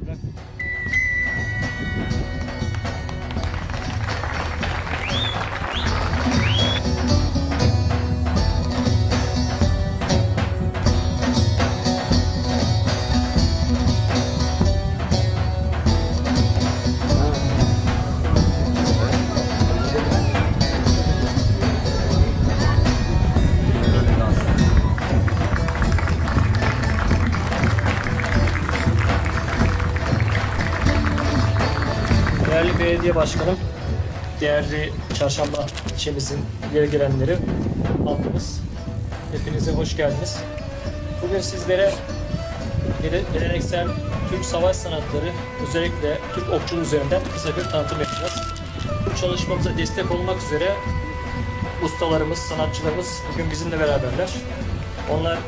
Bırak. Değerli belediye başkanım, değerli çarşamba ilçemizin ileri gelenleri, halkımız, hepinize hoş geldiniz. Bugün sizlere gele- geleneksel Türk savaş sanatları, özellikle Türk okçuluğu üzerinden kısa bir tanıtım yapacağız. Bu çalışmamıza destek olmak üzere ustalarımız, sanatçılarımız bugün bizimle beraberler. Onlar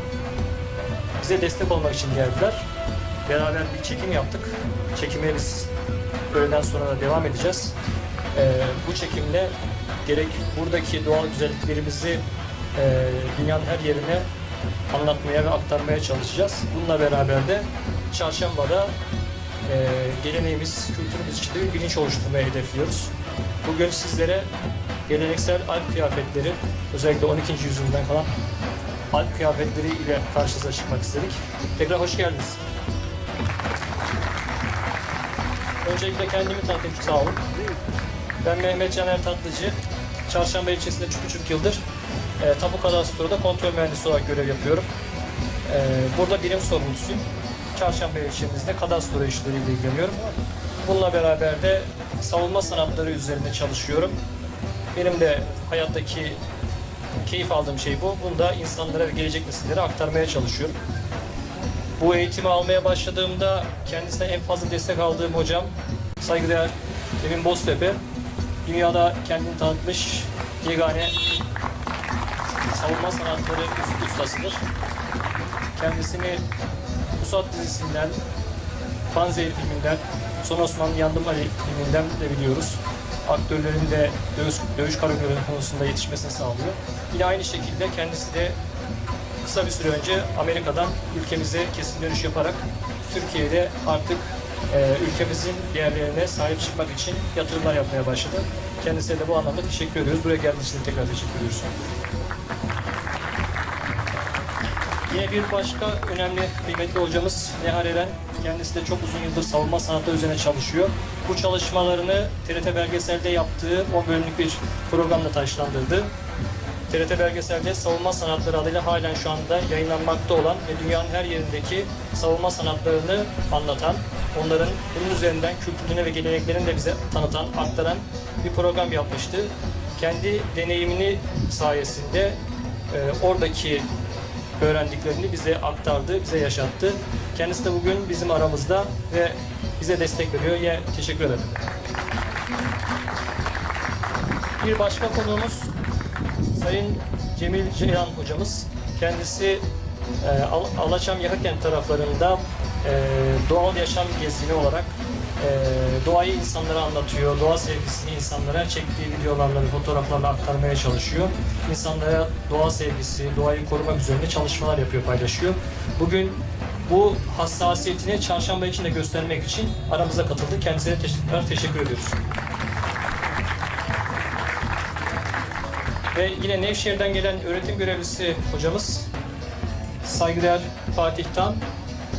bize destek olmak için geldiler. Beraber bir çekim yaptık. Çekime öğleden sonra da devam edeceğiz. Ee, bu çekimle gerek buradaki doğal güzelliklerimizi e, dünyanın her yerine anlatmaya ve aktarmaya çalışacağız. Bununla beraber de çarşambada e, geleneğimiz, kültürümüz için de bir bilinç oluşturmayı hedefliyoruz. Bugün sizlere geleneksel Alp kıyafetleri, özellikle 12. yüzyıldan kalan Alp kıyafetleri ile karşınıza çıkmak istedik. Tekrar hoş geldiniz. Öncelikle kendimi tanıtayım, sağ olun. Ben Mehmet Caner Tatlıcı. Çarşamba ilçesinde 3,5 yıldır e, Tapu Kadastro'da kontrol mühendisi olarak görev yapıyorum. E, burada birim sorumlusuyum. Çarşamba ilçemizde kadastro işleriyle ilgileniyorum. Bununla beraber de savunma sanatları üzerinde çalışıyorum. Benim de hayattaki keyif aldığım şey bu. Bunu da insanlara ve gelecek nesillere aktarmaya çalışıyorum. Bu eğitimi almaya başladığımda kendisine en fazla destek aldığım hocam saygıdeğer Emin Boztepe. Dünyada kendini tanıtmış yegane savunma sanatları ustasıdır. Kendisini Pusat dizisinden, Panzehir filminden, Son Osmanlı Yandım Ali filminden de biliyoruz. Aktörlerin de dövüş, dövüş koreografi konusunda yetişmesini sağlıyor. Yine aynı şekilde kendisi de kısa bir süre önce Amerika'dan ülkemize kesin dönüş yaparak Türkiye'de artık e, ülkemizin değerlerine sahip çıkmak için yatırımlar yapmaya başladı. Kendisine de bu anlamda teşekkür ediyoruz. Buraya geldiğiniz için tekrar teşekkür ediyoruz. Yine bir başka önemli kıymetli hocamız Nehal Eren. Kendisi de çok uzun yıldır savunma sanatları üzerine çalışıyor. Bu çalışmalarını TRT Belgesel'de yaptığı 10 bölümlük bir programla taşlandırdı. TRT Belgesel'de savunma sanatları adıyla halen şu anda yayınlanmakta olan ve dünyanın her yerindeki savunma sanatlarını anlatan, onların bunun üzerinden kültürünü ve geleneklerini de bize tanıtan, aktaran bir program yapmıştı. Kendi deneyimini sayesinde e, oradaki öğrendiklerini bize aktardı, bize yaşattı. Kendisi de bugün bizim aramızda ve bize destek veriyor. Yine teşekkür ederim. Bir başka konuğumuz Sayın Cemil Ceyhan hocamız. Kendisi e, Al- Alaçam Yakakent taraflarında e, doğal yaşam gezgini olarak e, doğayı insanlara anlatıyor, doğa sevgisini insanlara çektiği videolarla fotoğraflarla aktarmaya çalışıyor. İnsanlara doğa sevgisi, doğayı korumak üzerine çalışmalar yapıyor, paylaşıyor. Bugün bu hassasiyetini çarşamba için de göstermek için aramıza katıldı. Kendisine tekrar teşekkür ediyoruz. Ve yine Nevşehir'den gelen öğretim görevlisi hocamız saygıdeğer Fatih Tan.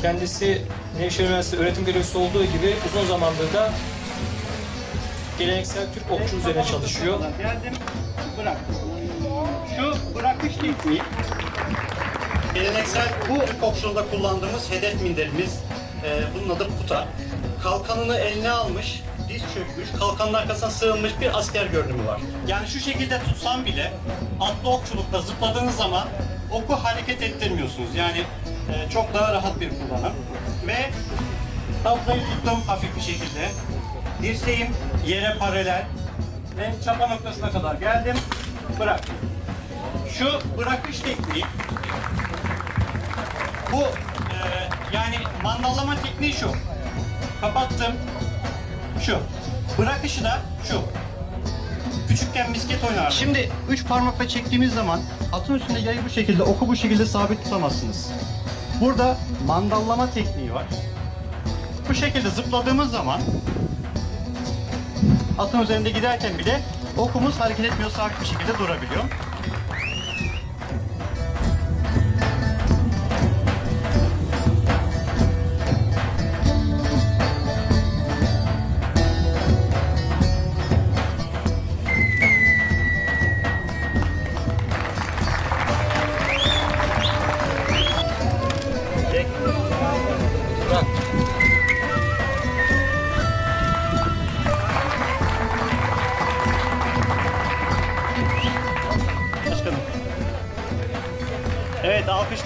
Kendisi Nevşehir Üniversitesi öğretim görevlisi olduğu gibi uzun zamandır da geleneksel Türk okçu üzerine çalışıyor. Geldim, bırak. Şu bırakış tekniği, geleneksel bu okçuluğunda kullandığımız hedef minderimiz, e, bunun adı puta. Kalkanını eline almış, diz çökmüş, kalkanın arkasına sığınmış bir asker görünümü var. Yani şu şekilde tutsam bile atlı okçulukta zıpladığınız zaman oku hareket ettirmiyorsunuz. Yani e, çok daha rahat bir kullanım. Ve tablayı tuttum hafif bir şekilde. Dirseğim yere paralel ve çapa noktasına kadar geldim. Bırak. Şu bırakış tekniği bu e, yani mandallama tekniği şu. Kapattım. Şu. Bırakışı da şu. Küçükken misket oynardım. Şimdi üç parmakla çektiğimiz zaman atın üstünde yayı bu şekilde, oku bu şekilde sabit tutamazsınız. Burada mandallama tekniği var. Bu şekilde zıpladığımız zaman atın üzerinde giderken bile okumuz hareket etmiyor, sabit bir şekilde durabiliyor.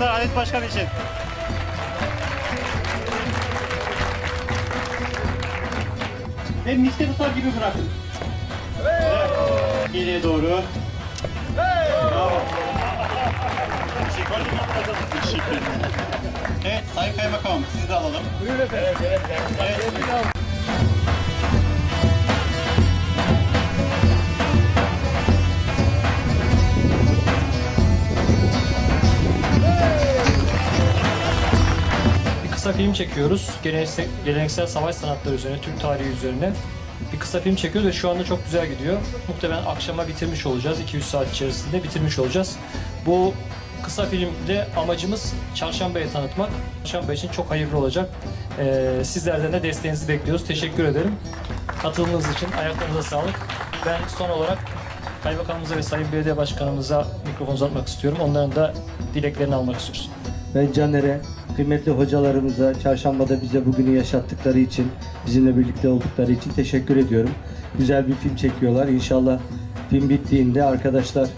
Alkışlar Alet Başkan için. Ve miske tutar gibi bırakın. Evet. Geriye doğru. Bravo. Teşekkür ederim. Evet, Sayın Kaymakamım sizi de alalım. Buyurun efendim. Evet, evet, evet. Bir kısa film çekiyoruz. Geleneksel, geleneksel savaş sanatları üzerine, Türk tarihi üzerine. Bir kısa film çekiyoruz ve şu anda çok güzel gidiyor. Muhtemelen akşama bitirmiş olacağız. 200 saat içerisinde bitirmiş olacağız. Bu kısa filmde amacımız Çarşamba'yı tanıtmak. Çarşamba için çok hayırlı olacak. Ee, sizlerden de desteğinizi bekliyoruz. Teşekkür ederim. Katıldığınız için ayaklarınıza sağlık. Ben son olarak Kaymakamımıza ve Sayın Belediye Başkanımıza mikrofon uzatmak istiyorum. Onların da dileklerini almak istiyoruz. Ben Caner'e, kıymetli hocalarımıza çarşambada bize bugünü yaşattıkları için, bizimle birlikte oldukları için teşekkür ediyorum. Güzel bir film çekiyorlar. İnşallah film bittiğinde arkadaşlar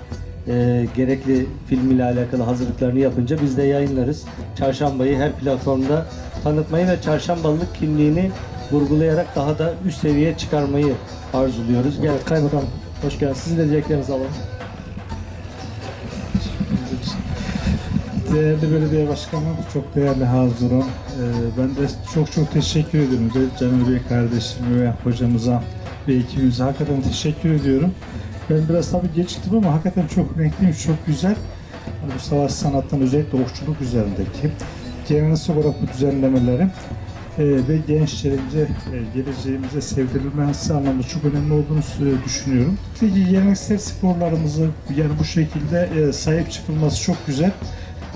e, gerekli film ile alakalı hazırlıklarını yapınca biz de yayınlarız. Çarşambayı her platformda tanıtmayı ve çarşambalılık kimliğini vurgulayarak daha da üst seviyeye çıkarmayı arzuluyoruz. Gel Kaymakam hoş geldiniz. Sizin de dileklerinizi alalım. Değerli belediye başkanım, çok değerli Hazurum. Ee, ben de çok çok teşekkür ediyorum. Özellikle Caner Bey kardeşime ve hocamıza ve ekibimize hakikaten teşekkür ediyorum. Ben biraz tabii geçtim ama hakikaten çok renkliymiş, çok güzel. Bu savaş sanatının özellikle okçuluk üzerindeki geleneksel olarak bu düzenlemeleri e, ve gençlerimize, e, geleceğimize sevdirilmesi anlamında çok önemli olduğunu e, düşünüyorum. Peki geleneksel sporlarımızı yani bu şekilde e, sahip çıkılması çok güzel.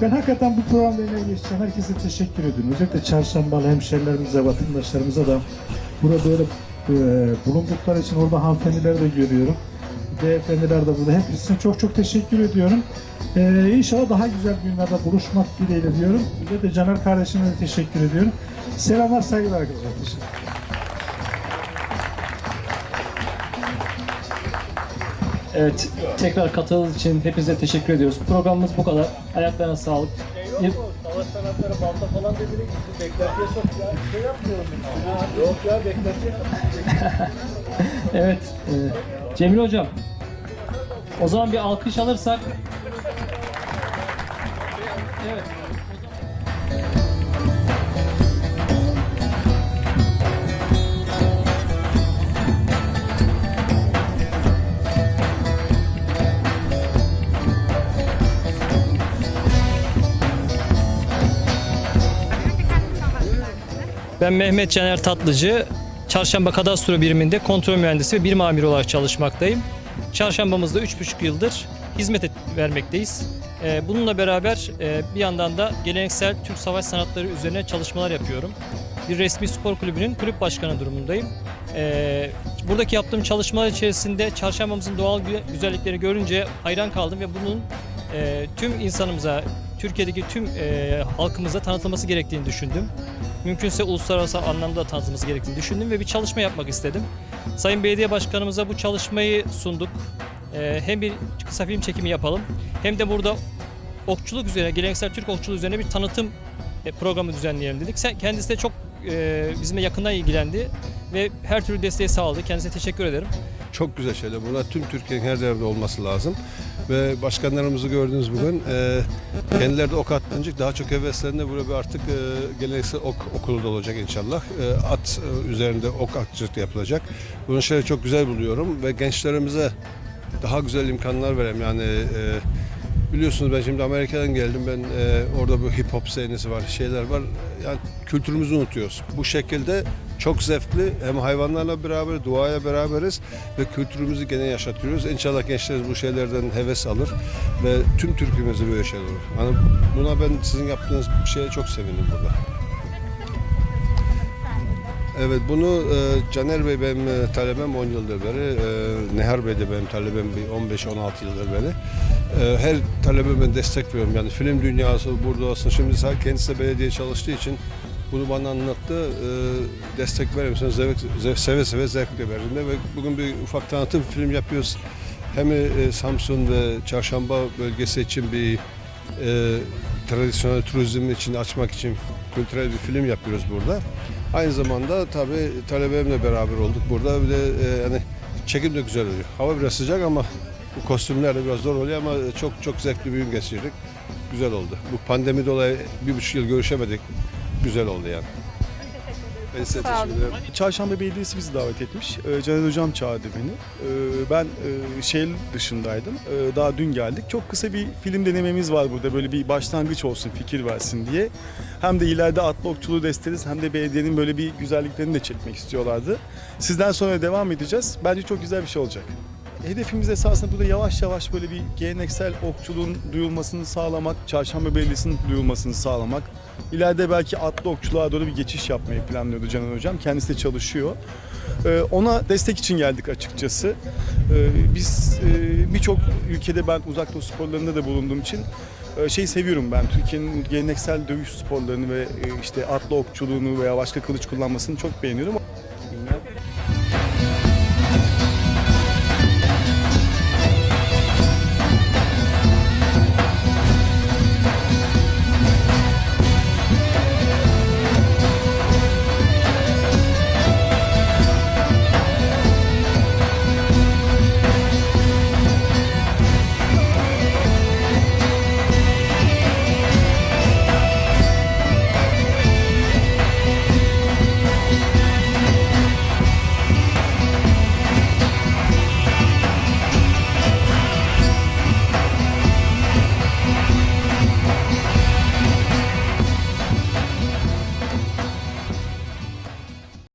Ben hakikaten bu programda emeği geçen herkese teşekkür ediyorum. Özellikle çarşambalı hemşerilerimize, vatandaşlarımıza da burada böyle e, bulundukları için orada hanımefendileri de görüyorum. Beyefendiler de burada. Hepsine çok çok teşekkür ediyorum. E, inşallah daha güzel günlerde buluşmak dileğiyle diyorum. Ve de Caner kardeşime de teşekkür ediyorum. Selamlar, saygılar arkadaşlar. Teşekkür Evet, tekrar katıldığınız için hepinize teşekkür ediyoruz. Programımız bu kadar. Ayaklarına sağlık. Bir- Savaş sanatları balta falan dediğini beklentiye sok ya. Şey yapmıyorum ben. Yok ya beklentiye. Evet, e, Cemil Hocam. O zaman bir alkış alırsak. Evet. Ben Mehmet Caner Tatlıcı. Çarşamba Kadastro biriminde kontrol mühendisi ve birim amiri olarak çalışmaktayım. Çarşambamızda 3,5 yıldır hizmet et- vermekteyiz. Ee, Bununla beraber e, bir yandan da geleneksel Türk savaş sanatları üzerine çalışmalar yapıyorum. Bir resmi spor kulübünün kulüp başkanı durumundayım. Ee, Buradaki yaptığım çalışmalar içerisinde çarşambamızın doğal gü- güzellikleri görünce hayran kaldım ve bunun e, tüm insanımıza, Türkiye'deki tüm e, halkımıza tanıtılması gerektiğini düşündüm mümkünse uluslararası anlamda tanıtılması gerektiğini düşündüm ve bir çalışma yapmak istedim. Sayın Belediye Başkanımıza bu çalışmayı sunduk. Ee, hem bir kısa film çekimi yapalım hem de burada okçuluk üzerine, geleneksel Türk okçuluğu üzerine bir tanıtım e, programı düzenleyelim dedik. Kendisi de çok e, bizimle yakından ilgilendi ve her türlü desteği sağladı. Kendisine teşekkür ederim. Çok güzel şeyler. Bunlar tüm Türkiye'nin her yerde olması lazım. Ve başkanlarımızı gördünüz bugün. E, kendileri de ok atlayınca daha çok heveslerinde bir artık e, geleneksel ok okulu da olacak inşallah. E, at e, üzerinde ok atçılık yapılacak. Bunu şeyleri çok güzel buluyorum ve gençlerimize daha güzel imkanlar vereyim. Yani e, Biliyorsunuz ben şimdi Amerika'dan geldim. Ben e, orada bu hip hop sahnesi var, şeyler var. Yani kültürümüzü unutuyoruz. Bu şekilde çok zevkli hem hayvanlarla beraber, doğayla beraberiz ve kültürümüzü gene yaşatıyoruz. İnşallah gençlerimiz bu şeylerden heves alır ve tüm Türk'ümüzde böyle şeyler olur. Hani buna ben sizin yaptığınız şeye çok sevindim burada. Evet bunu e, Caner Bey benim e, talebem 10 yıldır beri. E, Nehar Bey de benim talebem bir 15-16 yıldır beri. E, her talebeme destek veriyorum. Yani film dünyası burada olsun. Şimdi kendisi de belediye çalıştığı için bunu bana anlattı. E, destek verir misiniz? Zevk, zevk, seve seve zevkle verin de. Ve bugün bir ufak tanıtım film yapıyoruz. Hem e, Samsun ve Çarşamba bölgesi için bir e, tradisyonel turizm için açmak için kültürel bir film yapıyoruz burada. Aynı zamanda tabii talebemle beraber olduk burada. Bir de e, yani çekim de güzel oluyor. Hava biraz sıcak ama bu kostümler de biraz zor oluyor ama çok çok zevkli bir gün geçirdik. Güzel oldu. Bu pandemi dolayı bir buçuk yıl görüşemedik. Güzel oldu yani. Ben size teşekkür ederim. Çarşamba Belediyesi bizi davet etmiş. Ee, Caner Hocam çağırdı beni. Ee, Ben e, şehir dışındaydım. Ee, Daha dün geldik. Çok kısa bir film denememiz var burada. Böyle bir başlangıç olsun, fikir versin diye. Hem de ileride atlı okçuluğu desteriz hem de belediyenin böyle bir güzelliklerini de çekmek istiyorlardı. Sizden sonra devam edeceğiz. Bence çok güzel bir şey olacak. Hedefimiz esasında burada yavaş yavaş böyle bir geleneksel okçuluğun duyulmasını sağlamak, Çarşamba Belediyesi'nin duyulmasını sağlamak. İleride belki atlı okçuluğa doğru bir geçiş yapmayı planlıyordu Canan Hocam. Kendisi de çalışıyor. Ee, Ona destek için geldik açıkçası. Ee, Biz e, birçok ülkede ben uzak doğu sporlarında da bulunduğum için şey seviyorum ben. Türkiye'nin geleneksel dövüş sporlarını ve e, işte atlı okçuluğunu veya başka kılıç kullanmasını çok beğeniyorum.